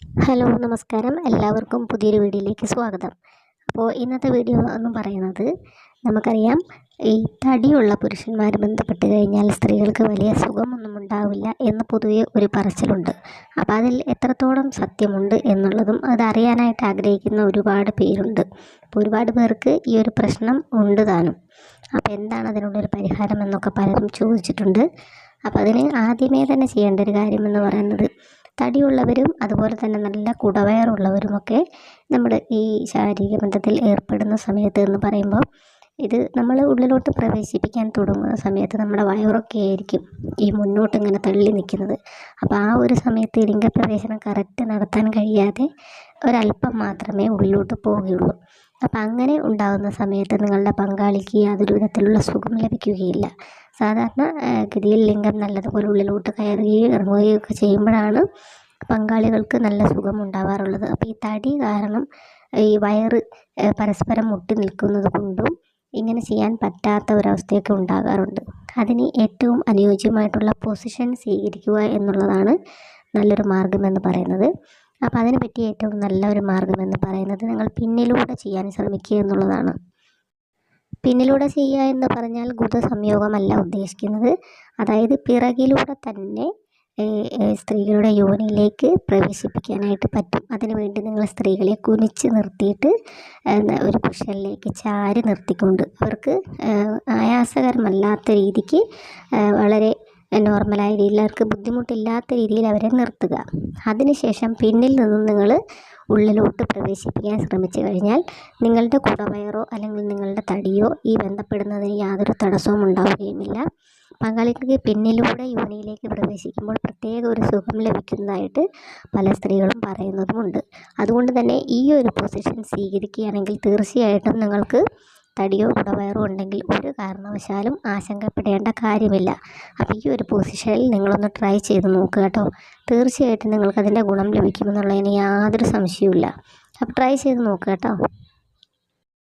Hello നമസ്കാരം. എല്ലാവർക്കും പുതിയൊരു വീഡിയോയിലേക്ക് സ്വാഗതം. അപ്പോൾ ഇന്നത്തെ വീഡിയോ എന്ന് പറയുന്നത് നമുക്കറിയാം ഈ തടിയുള്ള പുരുഷന്മാർ ബന്ധപ്പെട്ട് കഴിഞ്ഞാൽ സ്ത്രീകൾക്ക് വലിയ സുഖമൊന്നും ഉണ്ടാവില്ല എന്ന് പൊതുവെ ഒരു പറച്ചിലുണ്ട്. അപ്പോൾ അതിൽ എത്രത്തോളം സത്യമുണ്ട് എന്നുള്ളതും അതറിയാനായിട്ട് ആഗ്രഹിക്കുന്ന ഒരുപാട് പേരുണ്ട്. അപ്പോൾ ഒരുപാട് പേർക്ക് ഈ ഒരു പ്രശ്നം ഉണ്ട് താനും. അപ്പോൾ എന്താണ് അതിനുള്ളൊരു പരിഹാരം എന്നൊക്കെ പലരും ചോദിച്ചിട്ടുണ്ട്. അപ്പോൾ അതിന് ആദ്യമേ തന്നെ ചെയ്യേണ്ട ഒരു കാര്യം എന്ന് പറയുന്നത് തടിയുള്ളവരും അതുപോലെ തന്നെ നല്ല കുടവയറുള്ളവരുമൊക്കെ നമ്മൾ ഈ ശാരീരിക ബന്ധത്തിൽ ഏർപ്പെടുന്ന സമയത്ത് എന്ന് പറയുമ്പോൾ ഇത് നമ്മൾ ഉള്ളിലോട്ട് പ്രവേശിപ്പിക്കാൻ തുടങ്ങുന്ന സമയത്ത് നമ്മുടെ വയറൊക്കെ ആയിരിക്കും ഈ മുന്നോട്ട് ഇങ്ങനെ തള്ളി നിൽക്കുന്നത്. അപ്പോൾ ആ ഒരു സമയത്ത് ലിംഗപ്രവേശനം കറക്റ്റ് നടത്താൻ കഴിയാതെ ഒരല്പം മാത്രമേ ഉള്ളിലോട്ട് പോവുകയുള്ളൂ. അപ്പം അങ്ങനെ ഉണ്ടാകുന്ന സമയത്ത് നിങ്ങളുടെ പങ്കാളിക്ക് യാതൊരു വിധത്തിലുള്ള സുഖം ലഭിക്കുകയില്ല. സാധാരണ ഗതിയിൽ ലിംഗം നല്ലതുപോലെ ഉള്ളിലോട്ട് കയറുകയും ഇറങ്ങുകയും ഒക്കെ ചെയ്യുമ്പോഴാണ് പങ്കാളികൾക്ക് നല്ല സുഖം ഉണ്ടാവാറുള്ളത്. അപ്പോൾ ഈ തടി കാരണം ഈ വയറ് പരസ്പരം മുട്ടി നിൽക്കുന്നത് കൊണ്ടും ഇങ്ങനെ ചെയ്യാൻ പറ്റാത്ത ഒരവസ്ഥയൊക്കെ ഉണ്ടാകാറുണ്ട്. അതിന് ഏറ്റവും അനുയോജ്യമായിട്ടുള്ള പൊസിഷൻ സ്വീകരിക്കുക എന്നുള്ളതാണ് നല്ലൊരു മാർഗമെന്ന് പറയുന്നത്. അപ്പോൾ അതിനെപ്പറ്റി ഏറ്റവും നല്ല ഒരു മാർഗമെന്ന് പറയുന്നത് നിങ്ങൾ പിന്നിലൂടെ ചെയ്യാൻ ശ്രമിക്കുക എന്നുള്ളതാണ്. പിന്നിലൂടെ ചെയ്യുക എന്ന് പറഞ്ഞാൽ സംയോഗമല്ല ഉദ്ദേശിക്കുന്നത്. അതായത് പിറകിലൂടെ തന്നെ സ്ത്രീകളുടെ യോനിയിലേക്ക് പ്രവേശിപ്പിക്കാനായിട്ട് പറ്റും. അതിനുവേണ്ടി നിങ്ങൾ സ്ത്രീകളെ കുനിച്ച് നിർത്തിയിട്ട് ഒരു കുഷനിലേക്ക് ചാരി നിർത്തിക്കൊണ്ട് അവർക്ക് ആയാസകരമല്ലാത്ത രീതിക്ക് വളരെ നോർമലായ രീതിയിൽ അവർക്ക് ബുദ്ധിമുട്ടില്ലാത്ത രീതിയിൽ അവരെ നിർത്തുക. അതിനുശേഷം പിന്നിൽ നിന്നും നിങ്ങൾ ഉള്ളിലോട്ട് പ്രവേശിപ്പിക്കാൻ ശ്രമിച്ചു കഴിഞ്ഞാൽ നിങ്ങളുടെ കുടവയറോ അല്ലെങ്കിൽ നിങ്ങളുടെ തടിയോ ഈ ബന്ധപ്പെടുന്നതിന് യാതൊരു തടസ്സവും ഉണ്ടാവുകയുമില്ല. പങ്കാളിക്ക് പിന്നിലൂടെ യോനിയിലേക്ക് പ്രവേശിക്കുമ്പോൾ പ്രത്യേക ഒരു സുഖം ലഭിക്കുന്നതായിട്ട് പല സ്ത്രീകളും പറയുന്നതുമുണ്ട്. അതുകൊണ്ട് തന്നെ ഈ ഒരു പൊസിഷൻ സ്വീകരിക്കുകയാണെങ്കിൽ തീർച്ചയായിട്ടും നിങ്ങൾക്ക് തടിയോ കുടവയറോ ഉണ്ടെങ്കിൽ ഒരു കാരണവശാലും ആശങ്കപ്പെടേണ്ട കാര്യമില്ല. അപ്പോൾ ഈ ഒരു പൊസിഷനിൽ നിങ്ങളൊന്ന് ട്രൈ ചെയ്ത് നോക്കുക കേട്ടോ. തീർച്ചയായിട്ടും നിങ്ങൾക്ക് അതിന്റെ ഗുണം ലഭിക്കുമെന്നുള്ളതിന് യാതൊരു സംശയവുമില്ല. അപ്പോൾ ട്രൈ ചെയ്ത് നോക്കുക കേട്ടോ.